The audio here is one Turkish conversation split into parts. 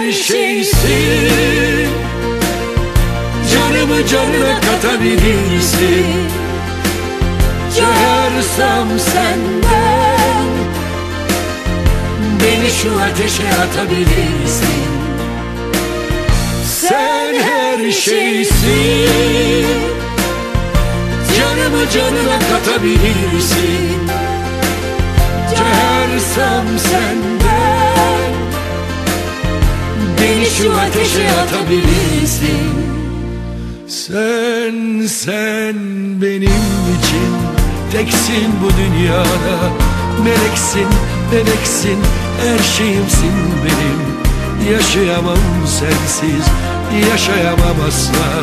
her şeysin. Canımı canına katabilirsin. Çağırsam senden Beni şu ateşe atabilirsin. Sen her şeysin. Canımı canına katabilirsin. Çağırsam senden Beni şu ateşe atabilirsin. Sen, sen benim için Teksin bu dünyada. Meleksin, meleksin Her şeyimsin benim. Yaşayamam sensiz Yaşayamam asla.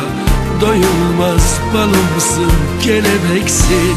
Doyulmaz balımsın Kelebeksin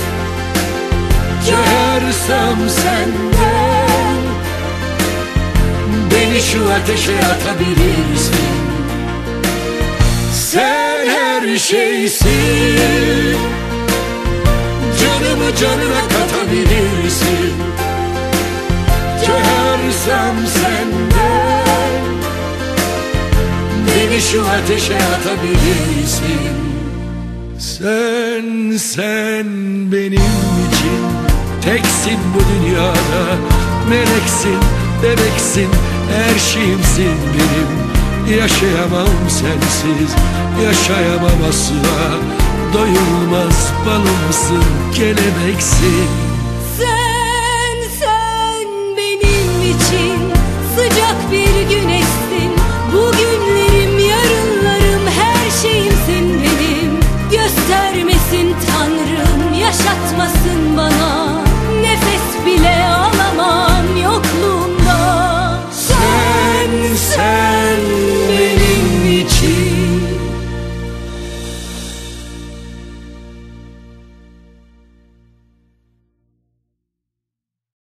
Çağırsam senden Beni şu ateşe atabilirsin. Sen her şeysin Canımı canına katabilirsin. Çağırsam senden Beni şu ateşe atabilirsin. Sen, sen benim için Teksin bu dünyada Meleksin, bebeksin Her şeyimsin benim. Yaşayamam sensiz Yaşayamam asla. Doyulmaz balımsın Kelebeksin